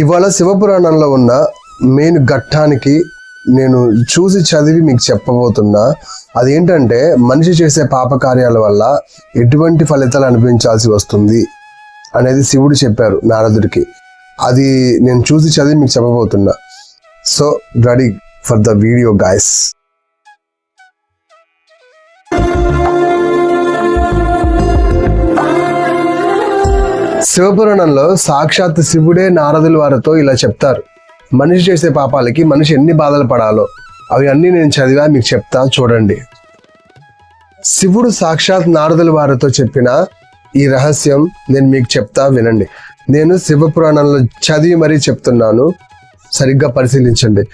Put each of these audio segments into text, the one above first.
ఇవాళ శివపురాణంలో ఉన్న మెయిన్ ఘట్టానికి నేను చూసి చదివి మీకు చెప్పబోతున్నా. అదేంటంటే మనిషి చేసే పాపకార్యాల వల్ల ఎటువంటి ఫలితాలు అనిపించాల్సి వస్తుంది అనేది శివుడు చెప్పారు నారదుడికి. అది నేను చూసి చదివి మీకు చెప్పబోతున్నా. So ready for the video guys శివపురాణంలో సాక్షాత్ శివుడే నారదుల వారితో ఇలా చెప్తారు. మనిషి చేసే పాపాలకి మనిషి ఎన్ని బాధలు పడాలో అవి అన్నీ నేను చదివా మీకు చెప్తా చూడండి. శివుడు సాక్షాత్ నారదుల వారితో చెప్పిన ఈ రహస్యం నేను మీకు చెప్తా వినండి. నేను శివపురాణంలో చదివి మరీ చెప్తున్నాను. సరిగ్గా పరిశీలించండి.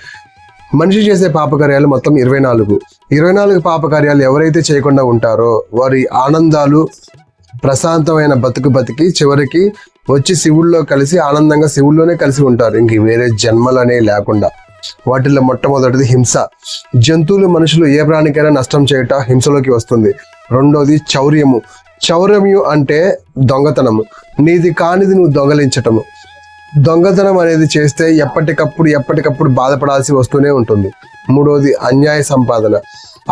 మనిషి చేసే పాపకార్యాలు మొత్తం ఇరవై నాలుగు. ఇరవై నాలుగు పాపకార్యాలు ఎవరైతే చేయకుండా ఉంటారో వారి ఆనందాలు ప్రశాంతమైన బతుకు బతికి చివరికి వచ్చి శివుల్లో కలిసి ఆనందంగా శివుల్లోనే కలిసి ఉంటారు. ఇంక వేరే జన్మలనే లేకుండా. వాటిల్లో మొట్టమొదటిది హింస. జంతువులు మనుషులు ఏ ప్రాణికైనా నష్టం చేయట హింసలోకి వస్తుంది. రెండోది చౌర్యము. చౌర్యము అంటే దొంగతనము. నీది కానిది నువ్వు దొంగలించటము. దొంగతనం అనేది చేస్తే ఎప్పటికప్పుడు ఎప్పటికప్పుడు బాధపడాల్సి వస్తూనే ఉంటుంది. మూడోది అన్యాయ సంపాదన.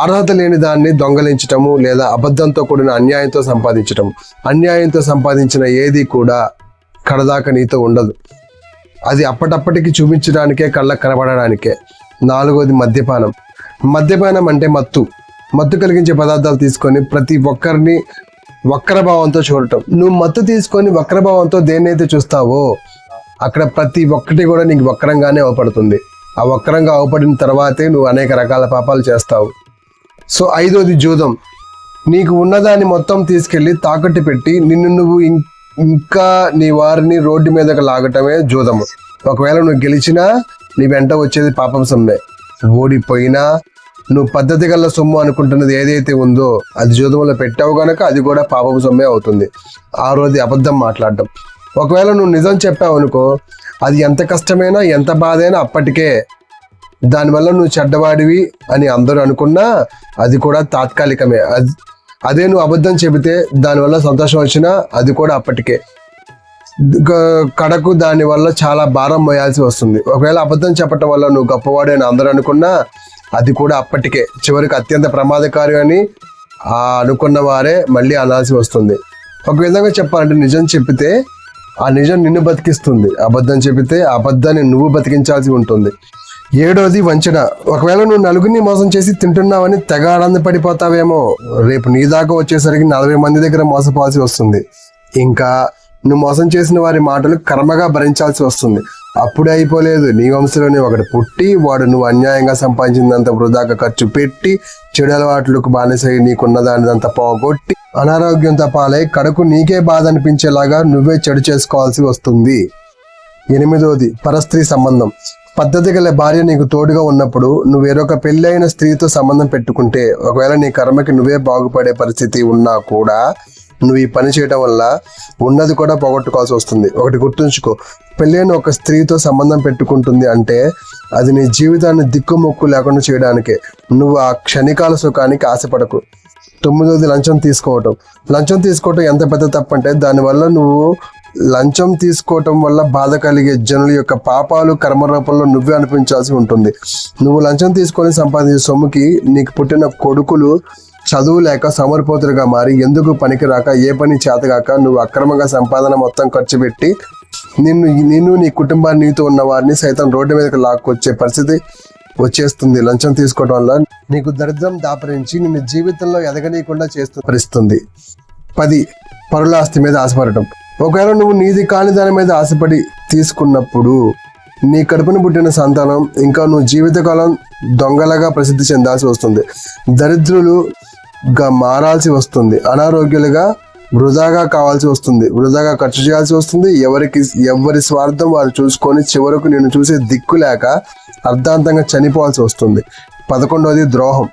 అర్హత లేని దాన్ని దొంగలించటము లేదా అబద్ధంతో కూడిన అన్యాయంతో సంపాదించటం అన్యాయంతో సంపాదించిన ఏది కూడా కడదాక నీతో ఉండదు. అది అప్పటప్పటికి చూపించడానికే కళ్ళ కనబడడానికే. నాలుగోది మద్యపానం. మద్యపానం అంటే మత్తు. మత్తు కలిగించే పదార్థాలు తీసుకొని ప్రతి ఒక్కరిని వక్రభావంతో చూడటం. నువ్వు మత్తు తీసుకొని వక్రభావంతో దేన్నైతే చూస్తావో అక్కడ ప్రతి ఒక్కటి కూడా నీకు వక్రంగానే అవపడుతుంది. ఆ వక్రంగా అవపడిన తర్వాతే నువ్వు అనేక రకాల పాపాలు చేస్తావు. సో ఐదోది జూదం. నీకు ఉన్నదాన్ని మొత్తం తీసుకెళ్ళి తాకట్టు పెట్టి నిన్ను నువ్వు ఇంకా నీ వారిని రోడ్డు మీదకి లాగటమే జూదము. ఒకవేళ నువ్వు గెలిచినా నీ వెంట వచ్చేది పాపం సొమ్మే. ఓడిపోయినా నువ్వు పద్ధతి గల సొమ్ము అనుకుంటున్నది ఏదైతే ఉందో అది జూదంలో పెట్టావు గనక అది కూడా పాపం సొమ్మే అవుతుంది. ఆ రోజు అబద్ధం మాట్లాడటం. ఒకవేళ నువ్వు నిజం చెప్పావు అనుకో అది ఎంత కష్టమైనా ఎంత బాధైనా అప్పటికే దానివల్ల నువ్వు చెడ్డవాడివి అని అందరూ అనుకున్నా అది కూడా తాత్కాలికమే. అది అదే నువ్వు అబద్ధం చెబితే దానివల్ల సంతోషం వచ్చినా అది కూడా అప్పటికే. కడకు దానివల్ల చాలా భారం మోయాల్సి వస్తుంది. ఒకవేళ అబద్ధం చెప్పటం వల్ల నువ్వు గొప్పవాడు అని అందరూ అనుకున్నా అది కూడా అప్పటికే. చివరికి అత్యంత ప్రమాదకారి అని ఆ అనుకున్న వారే మళ్ళీ అనాల్సి వస్తుంది. ఒక విధంగా చెప్పాలంటే నిజం చెప్పితే ఆ నిజం నిన్ను బతికిస్తుంది. అబద్ధం చెబితే అబద్ధాన్ని నువ్వు బతికించాల్సి ఉంటుంది. ఏడోది వంచన. ఒకవేళ నువ్వు నలుగురిని మోసం చేసి తింటున్నావని తెగ ఆనందపడిపోతావేమో రేపు నీ దాకా వచ్చేసరికి నలభై మంది దగ్గర మోసపోవాల్సి వస్తుంది. ఇంకా నువ్వు మోసం చేసిన వారి మాటలు కర్మగా భరించాల్సి వస్తుంది. అప్పుడే అయిపోలేదు. నీ వంశంలోనే ఒకటి పుట్టి వాడు నువ్వు అన్యాయంగా సంపాదించినంత వృధాగా ఖర్చు పెట్టి చెడు అలవాట్లకు బానిసై నీకున్న దానిదంతా పోగొట్టి అనారోగ్యంతో పాలై కడుకు నీకే బాధ అనిపించేలాగా నువ్వే చెడు చేసుకోవాల్సి వస్తుంది. ఎనిమిదోది పరస్త్రీ సంబంధం. పద్ధతి గల భార్య నీకు తోడుగా ఉన్నప్పుడు నువ్వు వేరొక పెళ్ళైన స్త్రీతో సంబంధం పెట్టుకుంటే ఒకవేళ నీ కర్మకి నువ్వే బాగుపడే పరిస్థితి ఉన్నా కూడా నువ్వు ఈ పని చేయడం వల్ల ఉన్నది కూడా పోగొట్టుకోవాల్సి వస్తుంది. ఒకటి గుర్తుంచుకో. పెళ్ళైన ఒక స్త్రీతో సంబంధం పెట్టుకుంటుంది అంటే అది నీ జీవితాన్ని దిక్కుమొక్కు లేకుండా చేయడానికే. నువ్వు ఆ క్షణికాల సుఖానికి ఆశపడకు. తొమ్మిదోది లంచం తీసుకోవటం. లంచం తీసుకోవటం ఎంత పెద్ద తప్పంటే దానివల్ల నువ్వు లంచం తీసుకోవటం వల్ల బాధ కలిగే జనుల యొక్క పాపాలు కర్మ రూపంలో నువ్వే అనిపించాల్సి ఉంటుంది. నువ్వు లంచం తీసుకొని సంపాదించే సొమ్ముకి నీకు పుట్టిన కొడుకులు చదువు లేక సమర్పోతులుగా మారి ఎందుకు పనికి రాక ఏ పని చేతగాక నువ్వు అక్రమంగా సంపాదన మొత్తం ఖర్చు పెట్టి నిన్ను నిన్ను నీ కుటుంబాన్ని నీతో ఉన్న వారిని సైతం రోడ్డు మీదకి లాక్కొచ్చే పరిస్థితి వచ్చేస్తుంది. లంచం తీసుకోవడం వల్ల నీకు దరిద్రం దాపరించి నిన్ను జీవితంలో ఎదగనీయకుండా చేస్తూ పరిస్తుంది పది పరుల ఆస్తి మీద ఆశపడటం. ఒకవేళ నువ్వు నీది కాని దాని మీద ఆశపడి తీసుకున్నప్పుడు నీ కడుపున పుట్టిన సంతానం ఇంకా నువ్వు జీవితకాలం దొంగలగా ప్రసిద్ధి చెందాల్సి వస్తుంది. దరిద్రులుగా మారాల్సి వస్తుంది. అనారోగ్యాలుగా వృధాగా కావాల్సి వస్తుంది. వృధాగా ఖర్చు చేయాల్సి వస్తుంది. ఎవరికి ఎవరి స్వార్థం వారు చూసుకొని చివరకు నేను చూసే దిక్కు లేక అర్ధాంతంగా చనిపోవాల్సి వస్తుంది. పదకొండవది ద్రోహం.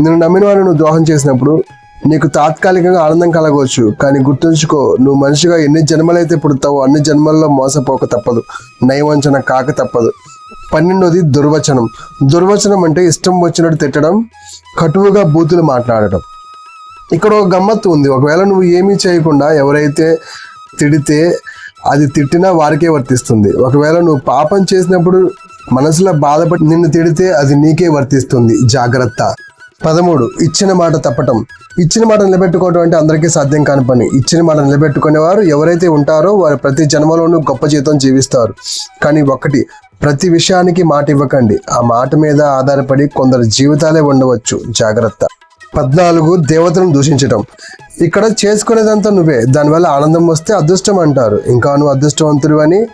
నేను నమ్మిన వారిని నువ్వు ద్రోహం చేసినప్పుడు నీకు తాత్కాలికంగా ఆనందం కలగవచ్చు కానీ గుర్తుంచుకో నువ్వు మనిషిగా ఎన్ని జన్మలైతే పుడతావో అన్ని జన్మల్లో మోసపోక తప్పదు. నయవంచన కాక తప్పదు. పన్నెండోది దుర్వచనం. దుర్వచనం అంటే ఇష్టం వచ్చినట్టు తిట్టడం కటువుగా బూతులు మాట్లాడటం ఇక్కడ ఒక గమ్మత్తు ఉంది. ఒకవేళ నువ్వు ఏమీ చేయకుండా ఎవరైతే తిడితే అది తిట్టినా వారికే వర్తిస్తుంది. ఒకవేళ నువ్వు పాపం చేసినప్పుడు మనసులో బాధపడి నిన్ను తిడితే అది నీకే వర్తిస్తుంది. జాగ్రత్త. పదమూడు ఇచ్చిన మాట తప్పటం. ఇచ్చిన మాట నిలబెట్టుకోవడం అంటే అందరికీ సాధ్యం కాని పని. ఇచ్చిన మాట నిలబెట్టుకునేవారు ఎవరైతే ఉంటారో వారు ప్రతి జన్మలోనూ గొప్ప జీవితం జీవిస్తారు. కానీ ఒకటి ప్రతి విషయానికి మాట ఇవ్వకండి. ఆ మాట మీద ఆధారపడి కొందరు జీవితాలే ఉండవచ్చు. జాగ్రత్త. పద్నాలుగు దేవతలను దూషించటం. ఇక్కడ చేసుకునేదంతా నువ్వే. దానివల్ల ఆనందం వస్తే అదృష్టం అంటారు. ఇంకా నువ్వు అదృష్టవంతుడు అని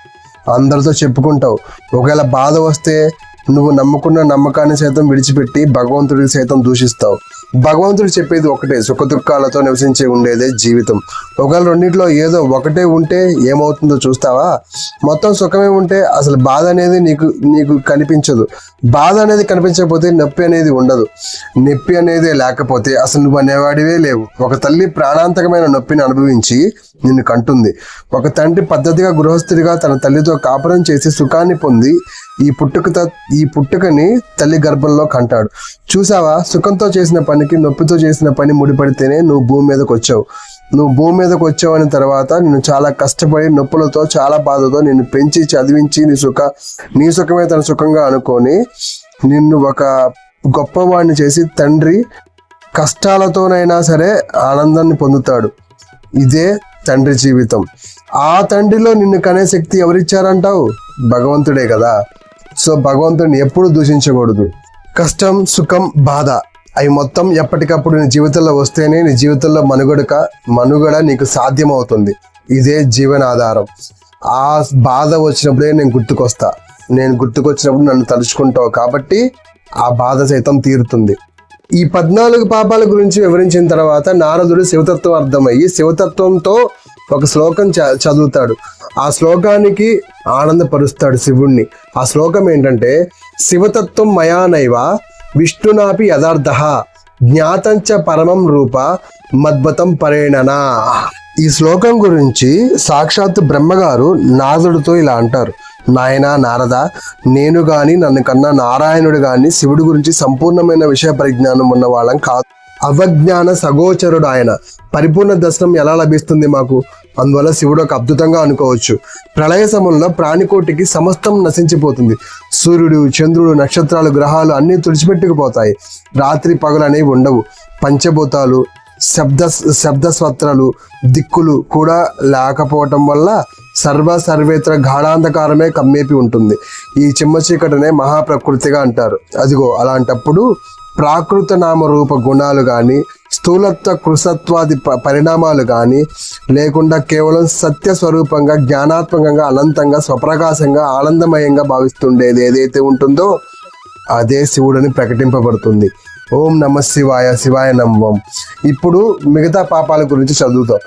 అందరితో చెప్పుకుంటావు. ఒకవేళ బాధ వస్తే నువ్వు నమ్ముకున్న నమ్మకాన్ని సైతం విడిచిపెట్టి భగవంతుడికి సైతం దూషిస్తావు. భగవంతుడు చెప్పేది ఒకటే సుఖ దుఃఖాలతో నివసించి ఉండేదే జీవితం. ఒకవేళ రెండింటిలో ఏదో ఒకటే ఉంటే ఏమవుతుందో చూస్తావా? మొత్తం సుఖమే ఉంటే అసలు బాధ అనేది నీకు నీకు కనిపించదు. బాధ అనేది కనిపించకపోతే నొప్పి అనేది ఉండదు. నొప్పి అనేది లేకపోతే అసలు నువ్వు అనేవాడివే లేవు. ఒక తల్లి ప్రాణాంతకమైన నొప్పిని అనుభవించి నిన్ను కంటుంది. ఒక తండ్రి పద్ధతిగా గృహస్థుడిగా తన తల్లితో కాపురం చేసి సుఖాన్ని పొంది ఈ పుట్టుకతో ఈ ఈ పుట్టుకని తల్లి గర్భంలో కంటాడు. చూసావా? సుఖంతో చేసిన పనికి నొప్పితో చేసిన పని ముడిపడితేనే నువ్వు భూమి మీదకి వచ్చావు. నువ్వు భూమి మీదకి వచ్చావని తర్వాత నిన్ను చాలా కష్టపడి నొప్పులతో చాలా బాధతో నిన్ను పెంచి చదివించి నీ సుఖ నీ సుఖమే తన సుఖంగా అనుకొని నిన్ను ఒక గొప్పవాడిని చేసి తండ్రి కష్టాలతోనైనా సరే ఆనందాన్ని పొందుతాడు. ఇదే తండ్రి జీవితం. ఆ తండ్రిలో నిన్ను కనే శక్తి ఎవరిచ్చారంటావు? భగవంతుడే కదా. సో భగవంతుడిని ఎప్పుడు దూషించకూడదు. కష్టం సుఖం బాధ అవి మొత్తం ఎప్పటికప్పుడు నీ జీవితంలో వస్తేనే నీ జీవితంలో మనుగడక మనుగడ నీకు సాధ్యమవుతుంది. ఇదే జీవనాధారం. ఆ బాధ వచ్చినప్పుడే నేను గుర్తుకొస్తా. నేను గుర్తుకొచ్చినప్పుడు నన్ను తలుచుకుంటావు కాబట్టి ఆ బాధ సైతం తీరుతుంది. ఈ పద్నాలుగు పాపాల గురించి వివరించిన తర్వాత నారదుడు శివతత్వం అర్థమయ్యి శివతత్వంతో ఒక శ్లోకం చ- చదువుతాడు. ఆ శ్లోకానికి ఆనందపరుస్తాడు శివుణ్ణి. ఆ శ్లోకం ఏంటంటే శివతత్వం మయానైవ విష్ణునాపి యథార్థ జ్ఞాతంచ పరమం రూప మద్భతం పరేణనా. ఈ శ్లోకం గురించి సాక్షాత్ బ్రహ్మగారు నారదుడితో ఇలా అంటారు నాయనా నారద నేను గాని నన్ను కన్నా నారాయణుడు గాని శివుడి గురించి సంపూర్ణమైన విషయ పరిజ్ఞానం ఉన్న వాళ్ళం కాదు. అవజ్ఞాన సగోచరుడు ఆయన. పరిపూర్ణ దర్శనం ఎలా లభిస్తుంది మాకు? అందువల్ల శివుడు ఒక అద్భుతంగా అనుకోవచ్చు. ప్రళయ సమయంలో ప్రాణికోటికి సమస్తం నశించిపోతుంది. సూర్యుడు చంద్రుడు నక్షత్రాలు గ్రహాలు అన్నీ తుడిచిపెట్టుకుపోతాయి. రాత్రి పగలు అనేవి ఉండవు. పంచభూతాలు శబ్ద శబ్దస్వత్రాలు దిక్కులు కూడా లేకపోవటం వల్ల సర్వ సర్వేతర గాఢాంధకారమే కమ్మేపి ఉంటుంది. ఈ చిమ్మ చీకటనే మహాప్రకృతిగా అంటారు. అదిగో అలాంటప్పుడు ప్రాకృత నామ రూప గుణాలు కానీ స్థూలత్వ కృషత్వాది పరిణామాలు కానీ లేకుండా కేవలం సత్య స్వరూపంగా జ్ఞానాత్మకంగా అనంతంగా స్వప్రకాశంగా ఆనందమయంగా భావిస్తుండేది ఏదైతే ఉంటుందో అదే శివుడని ప్రకటింపబడుతుంది. ఓం నమ శివాయ శివాయ నమం. ఇప్పుడు మిగతా పాపాల గురించి చదువుతాం.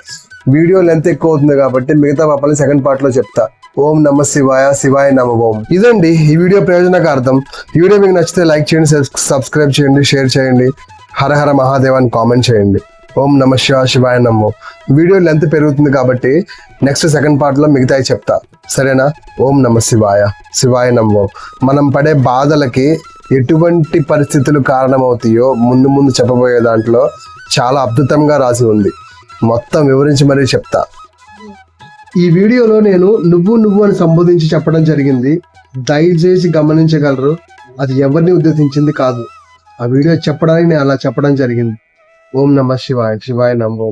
వీడియో లెంత్ ఎక్కువ అవుతుంది కాబట్టి మిగతా పాపాలు సెకండ్ పార్ట్లో చెప్తా. ఓం నమ శివాయ శివాయ నమ. ఓం ఇదండి ఈ వీడియో ప్రయోజనకార్థం వీడియో మీకు నచ్చితే లైక్ చేయండి సబ్- సబ్స్క్రైబ్ చేయండి షేర్ చేయండి. హరహర మహాదేవ్ మహాదేవాన్ని కామెంట్ చేయండి. ఓం నమ శివ శివాయ నమ్మో వీడియో లెంత్ పెరుగుతుంది కాబట్టి నెక్స్ట్ సెకండ్ పార్ట్లో మిగతాయి చెప్తా. సరేనా? ఓం నమ శివాయ. శివాయ నమ్మో మనం పడే బాధలకి ఎటువంటి పరిస్థితులు కారణమవుతాయో ముందు ముందు చెప్పబోయే దాంట్లో చాలా అద్భుతంగా రాసి ఉంది. మొత్తం వివరించి మరీ చెప్తా. ఈ వీడియోలో నేను నువ్వు నువ్వు అని సంబోధించి చెప్పడం జరిగింది. దయచేసి గమనించగలరు. అది ఎవరిని ఉద్దేశించింది కాదు. ఆ వీడియో చెప్పడానికి నేను అలా చెప్పడం జరిగింది. ఓం నమ శివాయ శివాయ నమో.